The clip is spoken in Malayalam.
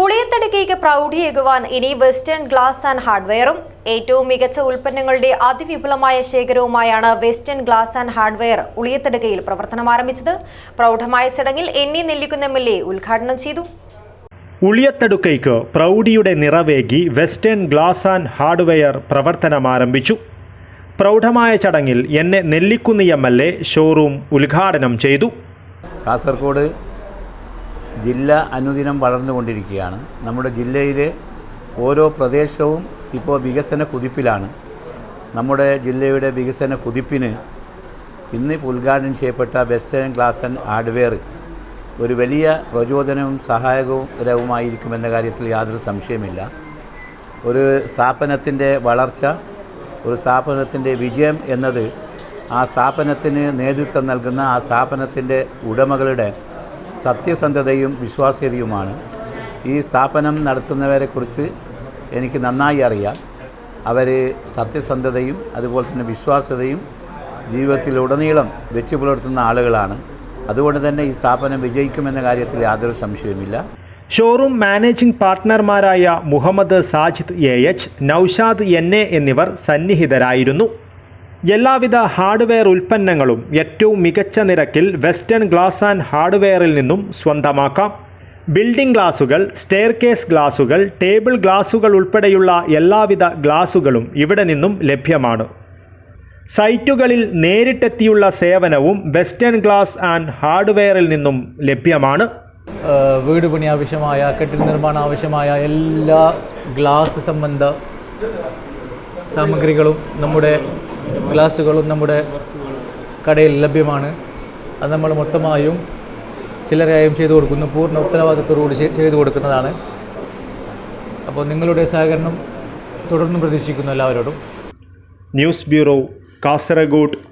ഉളിയത്തടുക്കയ്ക്ക് പ്രൗഢിയേകുവാൻ ഇനി വെസ്റ്റേൺ ഗ്ലാസ് ആൻഡ് ഹാർഡ്വെയറും ഏറ്റവും മികച്ച ഉൽപ്പന്നങ്ങളുടെ അതിവിപുലമായ ശേഖരവുമായാണ് വെസ്റ്റേൺ ഗ്ലാസ് ആൻഡ് ഹാർഡ്വെയർ ഉളിയത്തടുക്കയിൽ പ്രവർത്തനം ആരംഭിച്ചത്. പ്രൗഢമായ ചടങ്ങിൽ N E Nellikkunnu M L A ഉദ്ഘാടനം ചെയ്തു. ഉളിയത്തടുക്കൈക്ക് പ്രൗഢിയുടെ നിറവേകി വെസ്റ്റേൺ ഗ്ലാസ് ആൻഡ് ഹാർഡ്വെയർ പ്രവർത്തനം ആരംഭിച്ചു. പ്രൗഢമായ ചടങ്ങിൽ എന്നെ Nellikkunnu M L A showroom ഉദ്ഘാടനം ചെയ്തു. കാസർഗോഡ് ജില്ല അനുദിനം വളർന്നുകൊണ്ടിരിക്കുകയാണ്. നമ്മുടെ ജില്ലയിലെ ഓരോ പ്രദേശവും ഇപ്പോൾ വികസന കുതിപ്പിലാണ്. നമ്മുടെ ജില്ലയുടെ വികസന കുതിപ്പിന് ഇന്ന് ഉദ്ഘാടനം ചെയ്യപ്പെട്ട വെസ്റ്റേൺ ക്ലാസ് ആൻഡ് ഹാർഡ്വെയർ ഒരു വലിയ പ്രചോദനവും സഹായകരവുമായിരിക്കുമെന്ന കാര്യത്തിൽ യാതൊരു സംശയമില്ല ഒരു സ്ഥാപനത്തിന്റെ വളർച്ച ഒരു സ്ഥാപനത്തിന്റെ വിജയം എന്നത് ആ സ്ഥാപനത്തിന് നേതൃത്വം നൽകുന്ന ആ സ്ഥാപനത്തിന്റെ ഉടമകളുടെ സത്യസന്ധതയും വിശ്വാസ്യതയുമാണ്. ഈ സ്ഥാപനം നടത്തുന്നവരെക്കുറിച്ച് എനിക്ക് നന്നായി അറിയാം. അവർ സത്യസന്ധതയും അതുപോലെ തന്നെ വിശ്വാസ്യതയും ജീവിതത്തിലുടനീളം വെച്ചു പുലർത്തുന്ന ആളുകളാണ്. അതുകൊണ്ട് തന്നെ ഈ സ്ഥാപനം വിജയിക്കുമെന്ന കാര്യത്തിൽ യാതൊരു സംശയവുമില്ല. Showroom managing പാർട്ട്ണർമാരായ Muhammad Sajid A H Noushad N A എന്നിവർ സന്നിഹിതരായിരുന്നു. എല്ലാവിധ ഹാർഡ്വെയർ ഉൽപ്പന്നങ്ങളും ഏറ്റവും മികച്ച നിരക്കിൽ വെസ്റ്റേൺ ഗ്ലാസ് ആൻഡ് ഹാർഡ്വെയറിൽ നിന്നും സ്വന്തമാക്കാം. ബിൽഡിംഗ് ഗ്ലാസുകൾ സ്റ്റെയർകേസ് ഗ്ലാസുകൾ ടേബിൾ ഗ്ലാസുകൾ ഉൾപ്പെടെയുള്ള എല്ലാവിധ ഗ്ലാസുകളും ഇവിടെ നിന്നും ലഭ്യമാണ്. സൈറ്റുകളിൽ നേരിട്ടെത്തിയുള്ള സേവനവും വെസ്റ്റേൺ ഗ്ലാസ് ആൻഡ് ഹാർഡ്വെയറിൽ നിന്നും ലഭ്യമാണ്. വീട് പണി ആവശ്യമായ കെട്ടിട നിർമ്മാണം ആവശ്യമായ എല്ലാ ഗ്ലാസ് സംബന്ധ സാമഗ്രികളും നമ്മുടെ ഗ്ലാസുകളും നമ്മുടെ കടയിൽ ലഭ്യമാണ്. അത് നമ്മൾ മൊത്തമായും ചിലരെയും ചെയ്തു കൊടുക്കുന്നു. പൂർണ ഉത്തരവാദിത്തത്തോടുകൂടി ചെ- ചെയ്തു കൊടുക്കുന്നതാണ്. അപ്പോൾ നിങ്ങളുടെ സഹകരണം തുടർന്നും പ്രതീക്ഷിക്കുന്നു എല്ലാവരോടും. News bureau Kasaragod.